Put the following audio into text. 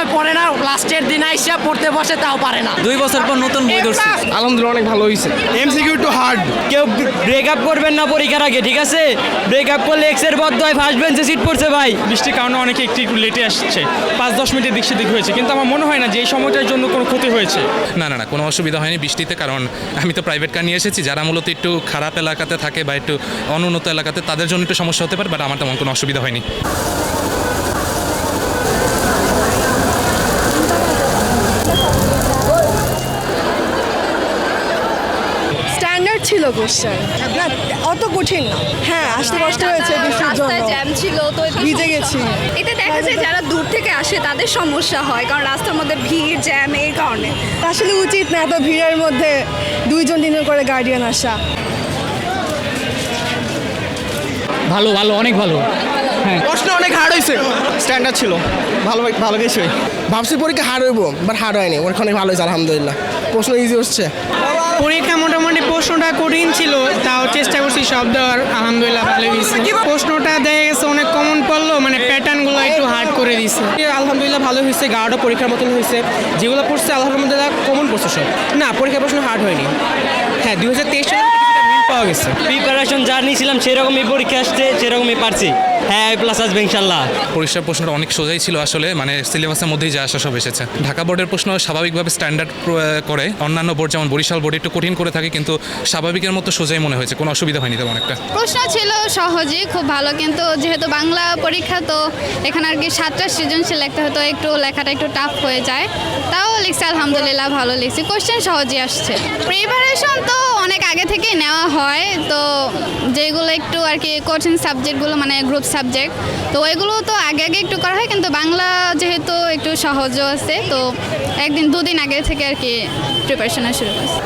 সময় পড়ে না লাস্টের দিন আইসা পড়তে বসে তাও পারে না। দুই বছর পর নতুন বই ধরছি। আলহামদুলিল্লাহ অনেক ভালো হয়েছে এমসিকিউ একটু হার্ড কেউ ব্রেকআপ করবেন না পরীক্ষার আগে ঠিক আছে? ব্রেকআপ করলে এক্সের হয় ফার্স্ট বেঞ্চে সিট পড়ছে ভাই। বৃষ্টির কারণে অনেকে একটু একটু লেটে আসছে। পাঁচ দশ মিনিটের দিক সেদিক হয়েছে কিন্তু আমার মনে হয় না যে এই সময়টার জন্য কোনো ক্ষতি হয়েছে। না না না কোনো অসুবিধা হয়নি বৃষ্টিতে কারণ আমি তো প্রাইভেট কার নিয়ে এসেছি। যারা মূলত একটু খারাপ এলাকাতে থাকে বা একটু অনুন্নত এলাকাতে তাদের জন্য একটু সমস্যা হতে পারে বাট আমার তেমন কোনো অসুবিধা হয়নি। ছিল কোশ্চেন না অত কঠিন না। হ্যাঁ আসতে কষ্ট হয়েছে বৃষ্টির জন্য। জ্যাম ছিল তো ভিজে গেছি। হয়। এতে দেখা যায় যারা দূর থেকে আসে তাদের সমস্যা হয় কারণ রাস্তার মধ্যে ভিড় জ্যাম এই কারণে। আসলে উচিত না এত ভিড়ের মধ্যে দুইজন তিনজন করে গার্ডিয়ান আসা। ভালো ভালো অনেক ভালো। প্রশ্ন অনেক হার্ড হয়েছে। স্ট্যান্ডার্ড ছিল। ভালো ভালো কিছুই। ভাবছি পরীক্ষা হার্ড হইব বাট হার্ড হয়নি। অনেক ভালো হয়েছে আলহামদুলিল্লাহ। প্রশ্ন ইজি হচ্ছে। পরীক্ষা মোটামুটি প্রশ্নটা কঠিন ছিল তাও চেষ্টা করছি সব দেওয়ার। আলহামদুলিল্লাহ ভালো হয়েছে। প্রশ্নটা দেখা গেছে অনেক কমন পড়ল মানে প্যাটার্নগুলো একটু হার্ড করে দিছে। আলহামদুলিল্লাহ ভালো হয়েছে গাঢ় পরীক্ষার মতন হয়েছে। যেগুলো পড়ছে আলহামদুলিল্লাহ কমন পড়ছে সব। না পরীক্ষা প্রশ্ন হার্ড হয়নি। হ্যাঁ দুই হাজার তেইশ সালে পাওয়া গেছে। প্রিপারেশন যা নিয়েছিলাম সেরকমই পরীক্ষা আসছে সেরকমই পারছি। হ্যাঁ প্লাস আসবে ইনশাল্লাহ। পরীক্ষার প্রশ্নটা অনেক সোজাই ছিল আসলে মানে সিলেবাসের মধ্যেই যা আসা সব এসেছে। ঢাকা বোর্ডের প্রশ্ন স্বাভাবিকভাবে স্ট্যান্ডার্ড করে। অন্যান্য বোর্ড যেমন বরিশাল বোর্ড একটু কঠিন করে থাকে কিন্তু স্বাভাবিকের মতো সোজাই মনে হয়েছে। কোনো অসুবিধা হয়নি তেমন একটা। প্রশ্ন ছিল সহজই খুব ভালো। কিন্তু যেহেতু বাংলা পরীক্ষা তো এখানে আর কি সাতটা সৃজনশীল লিখতে হতো একটু লেখাটা একটু টাফ হয়ে যায়। তাও লিখছি আলহামদুলিল্লাহ ভালো লিখছি। কোশ্চেন সহজই আসছে। প্রিপারেশন তো অনেক আগে থেকেই নেওয়া হয় তো যেগুলো একটু আর কি কঠিন সাবজেক্টগুলো মানে গ্রুপ সাবজেক্ট তো ওইগুলো তো আগে আগে একটু করা হয়, কিন্তু বাংলা যেহেতু একটু সহজও আছে, তো একদিন দুদিন আগে থেকে আর কি প্রিপারেশন শুরু করছি।